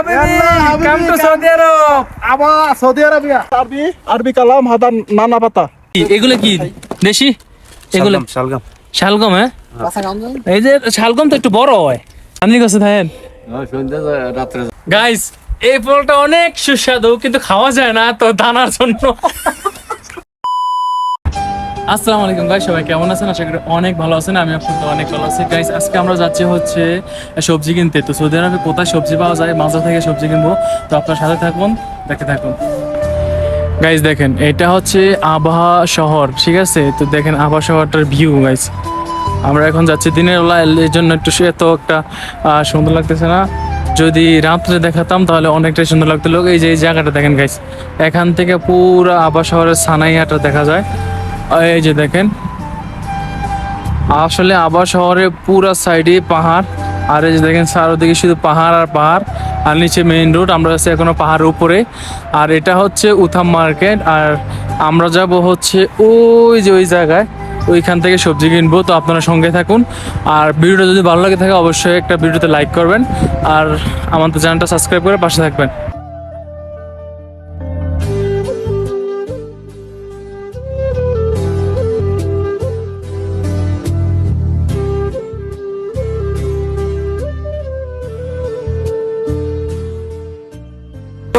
হাবিবি কাম টু সৌদি আরব আবার সৌদি আরবিয়া আরবি আরবি কালাম হাদা নানা পাতা। এগুলো কি? দেশি? এগুলো? শালগাম শালগম। হ্যাঁ? এই যে শালগম তো একটু বড় হয়। আপনি কাছে থাকেন? গাইস এই ফলটা অনেক সুস্বাদু কিন্তু খাওয়া যায় না তো দানার জন্য। আসসালামু আলাইকুম গাইস সবাই কেমন আছেন? আশা করি অনেক ভালো আছেন, আমি আপনাদের অনেক ভালো আছি। গাইস আজকে আমরা যাচ্ছি হচ্ছে সবজি কিনতে। তো সৌদি আরবে কোথায় সবজি পাওয়া যায়? মাজার থেকে সবজি কিনবো। তো আপনার সাথে থাকুন দেখে থাকুন। গাইস দেখেন, এটা হচ্ছে আবহা শহর, ঠিক আছে? তো দেখেন আবহা শহরটার ভিউ গাইস আমরা এখন যাচ্ছি দিনের বেলা এই জন্য একটু এত একটা সুন্দর লাগতেছে না। যদি রাত্রে দেখাতাম, তাহলে অনেকটাই সুন্দর লাগতো। লোক, এই যে, এই জায়গাটা দেখেন গাইস এখান থেকে পুরো আবা শহরের সানাইয়াটা দেখা যায়। এই যে দেখেন। আসলে আবার শহরে পুরা সাইডে পাহাড়। আর এই যে দেখেন, চারোদিকে শুধু পাহাড় আর পাহাড়। আর নিচে মেইন রোড আমরা আছি এখনও পাহাড়ের উপরে। আর এটা হচ্ছে উথাম মার্কেট। আর আমরা যাব হচ্ছে ওই যে ওই জায়গায়। ওইখান থেকে সবজি কিনবো। তো আপনারা সঙ্গে থাকুন। আর ভিডিওটা যদি ভালো লাগে থাকে, অবশ্যই একটা ভিডিওতে লাইক করবেন। আর আমাদের চ্যানেলটা সাবস্ক্রাইব করে পাশে থাকবেন।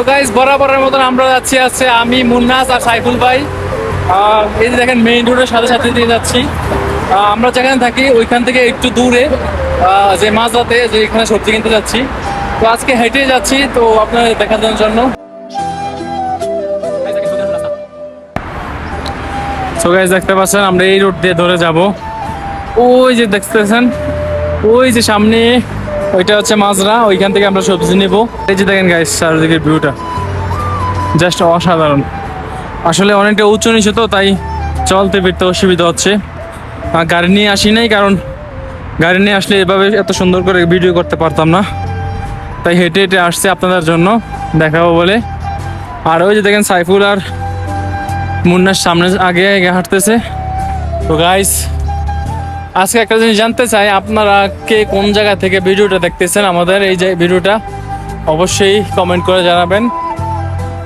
তো গাইস বরাবরের মতন আমরা যাচ্ছি আছে আমি, মুন্নাস আর সাইফুল ভাই। এই যে দেখেন মেইন রোডের সাথে সাথে দিয়ে যাচ্ছি। আমরা যেখানে থাকি, ওইখান থেকে একটু দূরে যে মাঝরাতে যে এখানে সবজি কিনতে যাচ্ছি। তো আজকে হেঁটে যাচ্ছি, তো আপনাদের দেখানোর জন্য সো গাইস দেখতে পাচ্ছেন, আমরা এই রোড দিয়ে ধরে যাব। ওই যে দেখতেছেন, ওই যে সামনে ওইটা হচ্ছে মাজরা, ওইখান থেকে আমরা সবজি নেব। এই যে দেখেন গাইস চারিদিকের ভিউটা জাস্ট অসাধারণ। আসলে অনেকটা উঁচু নিচু তো, তাই চলতে ফিরতে অসুবিধা হচ্ছে। আর গাড়ি নিয়ে আসি নাই, কারণ গাড়ি নিয়ে আসলে এভাবে এত সুন্দর করে ভিডিও করতে পারতাম না। তাই হেঁটে হেঁটে আসছে আপনাদের জন্য, দেখাবো বলে। আর ওই যে দেখেন সাইফুল আর মুন্নার সামনে আগে আগে হাঁটতেছে। তো গাইস আজকে একটা জিনিস জানতে চাই, আপনারা কে কোন জায়গা থেকে ভিডিওটা দেখতেছেন আমাদের? এই যে ভিডিওটা, অবশ্যই কমেন্ট করে জানাবেন।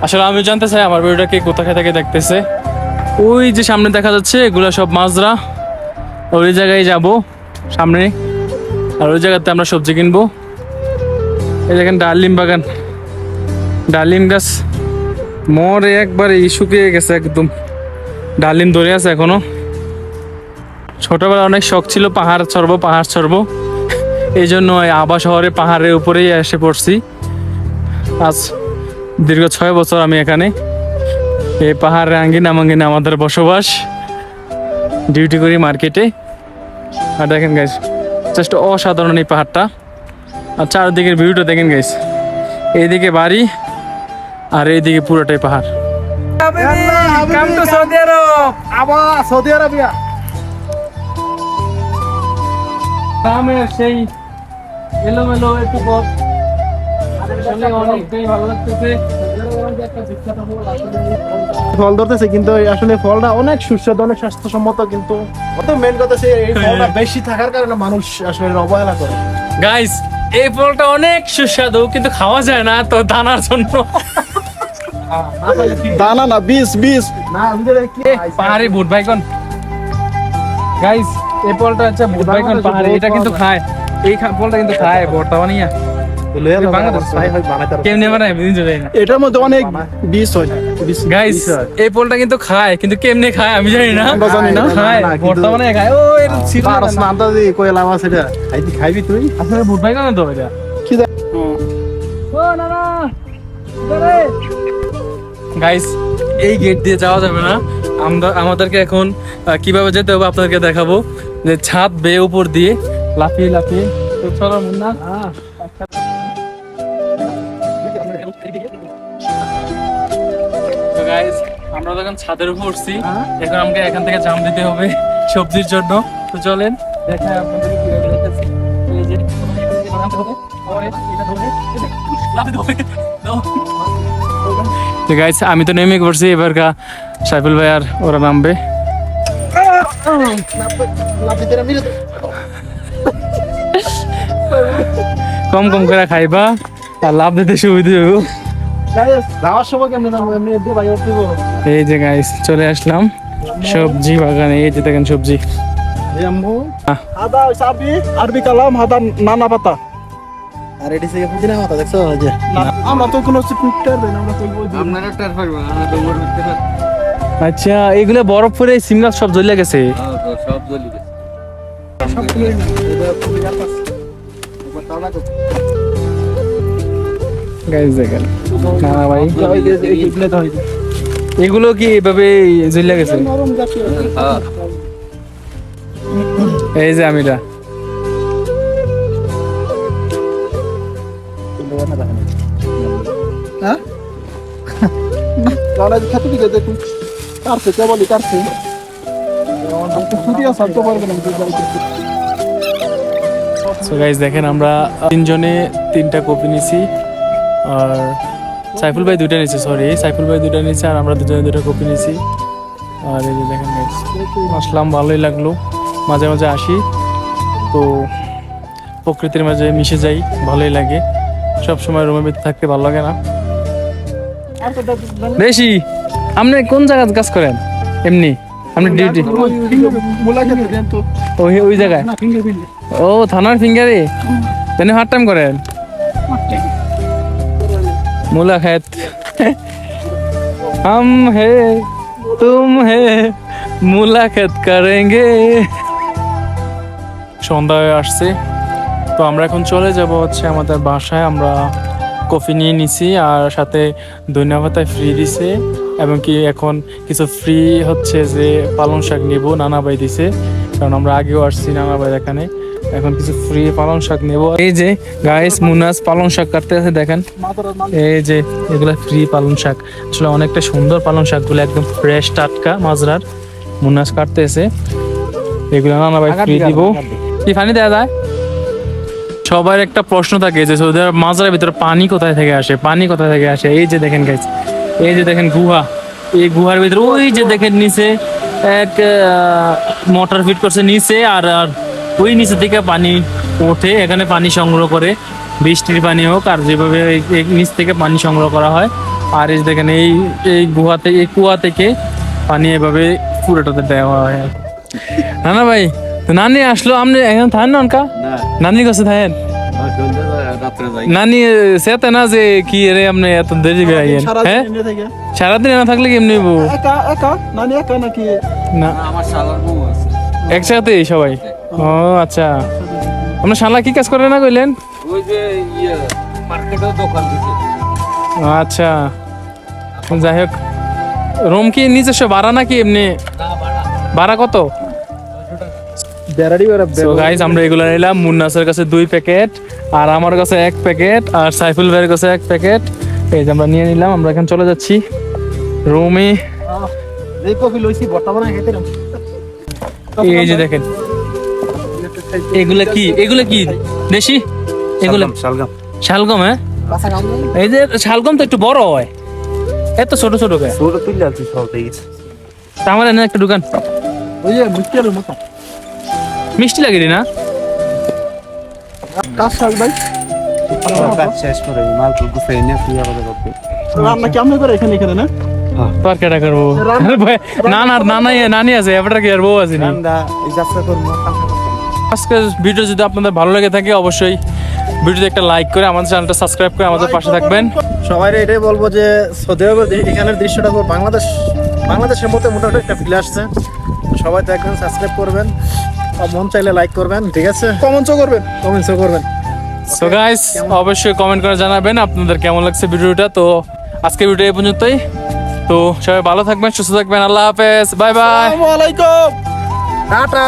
আসলে আমি জানতে চাই আমার ভিডিওটা কে কোথা থেকে দেখতেছে। ওই যে সামনে দেখা যাচ্ছে, এগুলো সব মাজরা। ওই জায়গায় যাব, সামনে। আর ওই জায়গাতে আমরা সবজি কিনবো। এই দেখেন ডালিম বাগান। ডালিম গাছ। মরে একবারে শুকিয়ে গেছে একদম। ডালিম ধরে আছে এখনও। ছোটবেলা অনেক শখ ছিল পাহাড় চড়বো পাহাড় চড়বো। এই জন্য আবা শহরে পাহাড়ের উপরেই এসে পড়ছি। আজ দীর্ঘ ছয় বছর আমি এখানে। এই পাহাড়ের আঙ্গিনা মাঙ্গিনা আমাদের বসবাস। ডিউটি করি মার্কেটে। আর দেখেন গাইস জাস্ট অসাধারণ এই পাহাড়টা। আর চারদিকের ভিউটা দেখেন গাইস এইদিকে বাড়ি আর এইদিকে পুরোটাই পাহাড়। Come to Saudi Arab. আবার সৌদি আরবিয়া গ্রামের সেই এলোমেলো একটু পথ আসলে অনেকটাই ভালো লাগতেছে। ফল ধরতেছে কিন্তু এই আসলে ফলটা অনেক সুস্বাদু অনেক স্বাস্থ্যসম্মত কিন্তু অত মেন কথা সে এই ফলটা বেশি থাকার কারণে মানুষ আসলে অবহেলা করে। গাইস এই ফলটা অনেক সুস্বাদু কিন্তু খাওয়া যায় না তো দানার জন্য। দানা না বিষ বিষ না আমাদের কি পাহাড়ি ভুট বাইকন গাইস এই ফলটা হচ্ছে ভুট বাইকন পাহাড়ি এটা কিন্তু খায়। এই ফলটা কিন্তু খায় ভর্তা বানিয়ে। কেমনে বানায় বুঝতে পারি না এটার মধ্যে অনেক বিষ হয় গাইস এই ফলটা কিন্তু খায় কিন্তু কেমনে খায় আমি জানি না। জানি না। খায় না, না, কিন্তু- ভর্তা বানিয়ে খায়। ও এটা ছিল না। পারস না আন্দাজে কই লাভ আছে এটা। খাইবি তুই। আসলে ভুট বাইকন তো এটা? কি ও না না গাইস এই গেট দিয়ে যাওয়া যাবে না। আমরা আমাদেরকে এখন কীভাবে যেতে হবে আপনাদেরকে দেখাবো। যে ছাদ বেয়ে উপর দিয়ে লাফিয়ে লাফিয়ে। তো চলো মুন্না আমরা যখন ছাদের উপর উঠছি এখন আমাকে এখান থেকে জাম দিতে হবে সবজির জন্য। তো চলেন দেখায় আপনাদের কীভাবে এই যে তো গাইস আমি তো নেমে পড়ছি এবার কা সাইফুল ভাই আর ওরা নামবে। কম কম করে খাইবা আর লাভ দিতে সুবিধা হইব। এই যে গাইস চলে আসলাম সবজি বাগানে। এই যে দেখেন সবজি। আরবি কালাম হাদা নানা পাতা আর এটি থেকে পুদিনা পাতা দেখছ আমরা তো কোনো আমরা তো আপনারা টার আমরা তো আচ্ছা এগুলো বরফ পরে সিম গাছ সব জ্বলে গেছে। হ্যাঁ, সব জ্বলি গেছে এগুলো কি এভাবে জ্বলে গেছে। হ্যাঁ? এই যে আমিরা হ্যাঁ? কাটছে কাটছে পারবে না তো যাই করতে। সো গাইস দেখেন আমরা তিনজনে তিনটা কপি নিছি আর সাইফুল ভাই দুইটা নিছে সরি সাইফুল ভাই দুইটা নিছে আর আমরা দুজনে দুটো কপি নিছি। আর এই যে দেখেন আসলাম ভালোই লাগল। মাঝে মাঝে আসি তো প্রকৃতির মাঝে মিশে যাই ভালোই লাগে। সব সময় রুমের ভিতরে থাকতে ভালো লাগে না। বেশি। আপনি কোন জায়গায় কাজ করেন এমনি আপনি ডিউটি ওই ফিঙ্গার- মূলা খেতে দেন তো। ওই ওই জায়গায় না, ফিঙ্গার ফিঙ্গার। ও থানার ফিঙ্গারে তেনে হার্ড টাইম করেন मुलाकात हम है तुम है মুলাকাত করেঙ্গে সন্ধ্যা হয়ে আসছে তো আমরা এখন চলে যাব হচ্ছে আমাদের বাসায় আমরা কফি নিয়ে নিছি আর সাথে ধনিয়া পাতায় ফ্রি দিছে এবং কি এখন কিছু ফ্রি হচ্ছে যে পালং শাক নিব নানা ভাই দিছে কারণ আমরা আগেও আসছি নানা ভাই এখানে। এখন কিছু ফ্রি পালং শাক নেব। এই যে গাইস মুনাস পালং শাক কাটতে আছে দেখেন। এই যে এগুলা ফ্রি পালং শাক। আসলে অনেকটা সুন্দর পালং শাকগুলো একদম ফ্রেশ টাটকা মাজরার। মুনাস কাটতেছে। এগুলো নানা ভাই ফ্রি দিব। কি পানি দেওয়া যায়? সবার একটা প্রশ্ন থাকে যে, সৌদি আরব মাজরার ভিতরে পানি কোথায় থেকে আসে? পানি কোথায় থেকে আসে? এই যে দেখেন গাইস এই যে দেখেন গুহা। এই গুহার ভিতরে ওই যে দেখেন নিচে এক মোটর ফিট করছে নিচে আর আর ওই নিচে থেকে পানি ওঠে। এখানে পানি সংগ্রহ করে, বৃষ্টির পানি হোক আর যেভাবে নিচ থেকে পানি সংগ্রহ করা হয়। আর এই দেখেন, এই এই গুহা থেকে এই কুয়া থেকে পানি এভাবে পুরোটাতে দেওয়া হয়। না না ভাই নানি আসলো আপনি এখন থাকেন না অনকা? না। নানির কাছে থাকেন? নানি সেতে না যে কি রে আপনি এত দেরি করে হ্যাঁ। সারাদিন না থাকলে কেমনি হইবো? একা একা নানি একা নাকি? না। আমার শালার বউ আছে। একসাথে সবাই? ও আচ্ছা। আপনার শালা কি কাজ করে না কইলেন? ওই যে ইয়ে মার্কেটেও দোকান আচ্ছা। যাই হোক। রুম কি নিজস্ব ভাড়া নাকি এমনি? বাড়া ভাড়া কত? সো গাইস আমরা এগুলো নিলাম। মুন্নাসের কাছে দুই প্যাকেট আর আমার কাছে এক প্যাকেট আর সাইফুল ভাইয়ের কাছে এক প্যাকেট। এই যে আমরা নিয়ে নিলাম আমরা এখন চলে যাচ্ছি রুমে। এই যে দেখেন। এগুলা কি? এগুলা কি? দেশি? এগুলো? শালগাম শালগম। হ্যাঁ? এই যে শালগম তো একটু বড় হয়। এত ছোট ছোট ছোট তুললে আছে সব দেখি তা আমার এনে একটা দোকান। ওই মতো। মিষ্টি লাগে রে না? কাজ শাক ভাই? শেষ করে মাল তো গুছাই না তুই আবার করতে রান্না কেমন করে এখানে এখানে না? করব না না নানা নানি আছে এবার কি আর বউ আছে নি? রান্দা এই যাত্রা করব। আজকের ভিডিও যদি আপনাদের ভালো লেগে থাকে অবশ্যই ভিডিওতে একটা লাইক করে আমাদের চ্যানেলটা সাবস্ক্রাইব করে আমাদের পাশে থাকবেন। সবাই এটাই বলব যে সৌদি আরবের এখানের দৃশ্যটা বাংলাদেশ বাংলাদেশের মতো মোটামুটি একটা ফিল আসছে সবাই দেখবেন সাবস্ক্রাইব করবেন। মন চাইলে লাইক করবেন ঠিক আছে? কমেন্টসও করবেন। কমেন্টসও করবেন। সো গাইস অবশ্যই কমেন্ট করে জানাবেন আপনাদের কেমন লাগছে ভিডিওটা। তো আজকে ভিডিও এই পর্যন্তই। তো সবাই ভালো থাকবেন সুস্থ থাকবেন। আল্লাহ হাফেজ। বাই বাই আসসালামু আলাইকুম। টাটা।